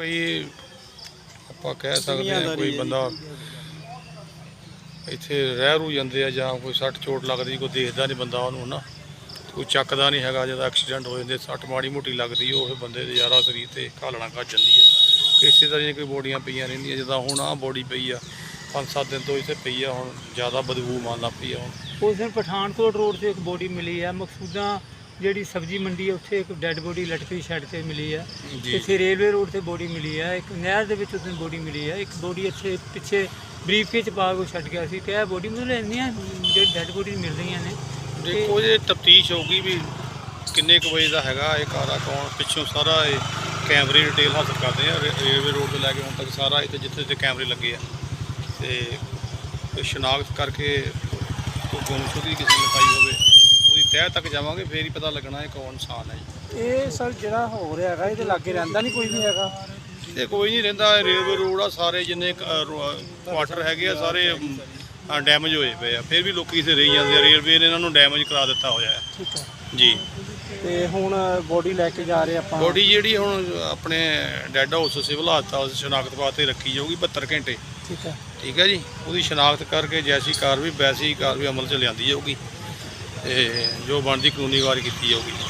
ਕੋਈ ਆਪਾਂ ਕਹਿ ਸਕਦੇ ਹਾਂ ਕੋਈ ਬੰਦਾ ਇੱਥੇ ਰਹਿ ਰੂ ਜਾਂਦੇ ਆ ਜਾਂ ਕੋਈ ਸੱਟ ਚੋਟ ਲੱਗਦੀ ਕੋਈ ਦੇਖਦਾ ਨਹੀਂ ਬੰਦਾ ਉਹਨੂੰ ਨਾ। ਕੋਈ ਚੱਕਦਾ ਨਹੀਂ ਹੈਗਾ ਜਦੋਂ ਐਕਸੀਡੈਂਟ ਹੋ ਜਾਂਦੇ ਸੱਟ ਮਾੜੀ ਮੋਟੀ ਲੱਗਦੀ ਉਹ ਫਿਰ ਬੰਦੇ ਦੇ ਯਾਰਾ ਸਰੀਰ ਤੇ ਘਾਲਣਾ ਕਰ ਜਾਂਦੀ ਆ। ਇਸੇ ਤਰ੍ਹਾਂ ਦੀਆਂ ਕੋਈ ਬੋਡੀਆਂ ਪਈਆਂ ਰਹਿੰਦੀਆਂ ਜਿੱਦਾਂ ਹੁਣ ਆਹ ਬੋਡੀ ਪਈ ਆ ਪੰਜ ਸੱਤ ਦਿਨ ਤੋਂ ਇੱਥੇ ਪਈ ਆ ਹੁਣ ਜ਼ਿਆਦਾ ਬਦਬੂ ਮਾਰਨ ਲੱਗ ਪਈ ਆ ਹੁਣ। ਉਸ ਦਿਨ ਪਠਾਨਕੋਟ ਰੋਡ ਤੇ ਇੱਕ ਬੋਡੀ ਮਿਲੀ ਹੈ ਮਕਸੂਦਾਂ ਜਿਹੜੀ ਸਬਜ਼ੀ ਮੰਡੀ ਹੈ ਉੱਥੇ ਇੱਕ ਡੈੱਡ ਬੋਡੀ ਲਟਕੀ ਸ਼ੈੱਡ ਤੇ ਮਿਲੀ ਹੈ ਜੀ। ਇੱਥੇ ਰੇਲਵੇ ਰੋਡ ਤੇ ਬੋਡੀ ਮਿਲੀ ਹੈ ਇੱਕ ਨਹਿਰ ਦੇ ਵਿੱਚ ਉਸ ਦਿਨ ਬੋਡੀ ਮਿਲੀ ਹੈ ਇੱਕ ਬੋਡੀ ਇੱਥੇ ਪਿੱਛੇ ਬਰੀਫਕੇਸ ਚ ਪਾ ਕੇ ਛੱਡ ਗਿਆ ਸੀ ਤੇ ਇਹ ਬੋਡੀ ਮਤਲਬ ਇੰਨੀਆਂ ਜਿਹੜੀ ਡੈੱਡ ਬੋਡੀ ਮਿਲ ਰਹੀਆਂ ਨੇ। ਦੇਖੋ ਇਹ ਤਫਤੀਸ਼ ਹੋਊਗੀ ਵੀ ਕਿੰਨੇ ਕੁ ਵਜੇ ਦਾ ਹੈਗਾ ਇਹ ਕਾਰਾ ਕੌਣ ਪਿੱਛੋਂ ਸਾਰਾ ਇਹ ਕੈਮਰੇ ਡਿਟੇਲ ਹਾਸਲ ਕਰਦੇ ਆ। ਰੇ- ਰੇਲਵੇ ਰੋਡ ਤੋਂ ਲੈ ਕੇ ਹੁਣ ਤੱਕ ਸਾਰਾ ਇੱਥੇ ਜਿੱਥੇ ਜਿੱਥੇ ਕੈਮਰੇ ਲੱਗੇ ਆ। ਤੇ ਇਹ ਸ਼ਨਾਖਤ ਕਰਕੇ ਕੋਈ ਗੁੰਮਸ਼ੁਦਗੀ ਕਿਸੇ ਨੇ ਪਾਈ ਹੋਵੇ। ਤਹਿ ਤੱਕ ਜਾਵਾਂਗੇ ਫੇਰ ਹੀ ਪਤਾ ਲੱਗਣਾ ਇਹ ਕੌਣ ਇਨਸਾਨ ਹੈ ਜੀ। ਇਹ ਸਰ ਜਿਹੜਾ ਹੋ ਰਿਹਾ ਹੈਗਾ ਇਹਦੇ ਲਾਗੇ ਰਹਿੰਦਾ ਨਹੀਂ ਕੋਈ ਵੀ ਹੈਗਾ? ਇਹ ਕੋਈ ਨਹੀਂ ਰਹਿੰਦਾ ਇਹ ਰੇਲਵੇ ਰੋਡ ਆ ਸਾਰੇ ਜਿੰਨੇ ਕੁਆਟਰ ਹੈਗੇ ਆ ਸਾਰੇ ਡੈਮੇਜ ਹੋਏ ਪਏ ਆ। ਫਿਰ ਵੀ ਲੋਕੀ ਇੱਥੇ ਰਹੀ ਜਾਂਦੇ ਆ ਰੇਲਵੇ ਨੇ ਇਹਨਾਂ ਨੂੰ ਡੈਮੇਜ ਕਰਾ ਦਿੱਤਾ ਹੋਇਆ ਹੈ। ਠੀਕ ਹੈ। ਜੀ। ਤੇ ਹੁਣ ਬੋਡੀ ਲੈ ਕੇ ਜਾ ਰਹੇ ਆਪਾਂ? ਬੋਡੀ ਜਿਹੜੀ ਹੁਣ ਆਪਣੇ ਡੈੱਡ ਹਾਊਸ ਸਿਵਲ ਹਸਪਤਾਲ ਸ਼ਨਾਖਤ ਵਾਸਤੇ ਰੱਖੀ ਜਾਊਗੀ 72 ਘੰਟੇ। ਠੀਕ ਹੈ। ਠੀਕ ਹੈ ਜੀ? ਉਹਦੀ ਸ਼ਨਾਖਤ ਕਰਕੇ ਜੈਸੀ ਕਾਰਵਾਈ ਵੈਸੀ ਕਾਰਵਾਈ ਅਮਲ ਚ ਲਿਆਂਦੀ ਜਾਊਗੀ। ਤੇ ਜੋ ਬਣਦੀ ਕਾਨੂੰਨੀ ਕਾਰਵਾਈ ਕੀਤੀ ਜਾਊਗੀ।